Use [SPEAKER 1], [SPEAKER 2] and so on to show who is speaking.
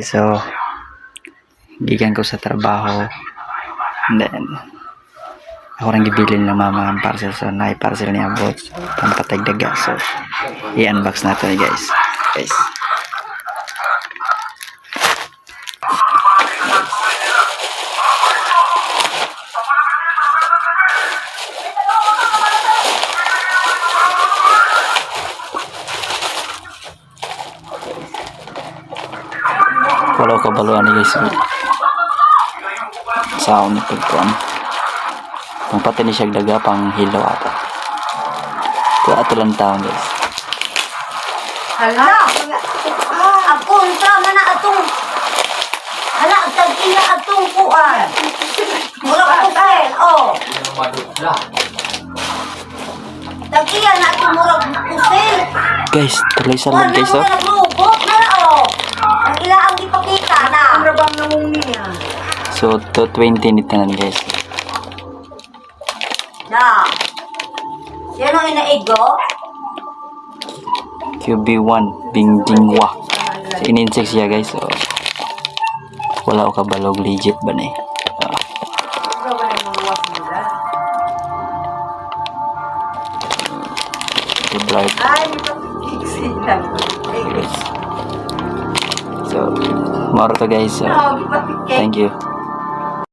[SPEAKER 1] So, gigan ko sa trabaho. And then, ako rin gibilin ng mama ang parcel. So, na parcel niya abot. So, pampatag daga. So, i-unbox natin guys. Guys. Wala ka baluan ni guys. Sound ito po. Kung pati ni siya daga pang hilaw ata. Ito ato lang taon guys.
[SPEAKER 2] Hala! Ako, tama na atong... Hala, tag-iya atong kuan. Mura ko kusel, oh. Tag-iya na atong mura kusel.
[SPEAKER 1] Guys, tuloy sa
[SPEAKER 2] Kuan na
[SPEAKER 1] guys oh. So, 220 nito na guys.
[SPEAKER 2] Na. Yan ang inaigo.
[SPEAKER 1] QB1 Bingjingwa. So, in-insect siya guys. So, wala ko kabalog legit ba na eh.
[SPEAKER 2] Lang.
[SPEAKER 1] So, maro to guys. So, thank you.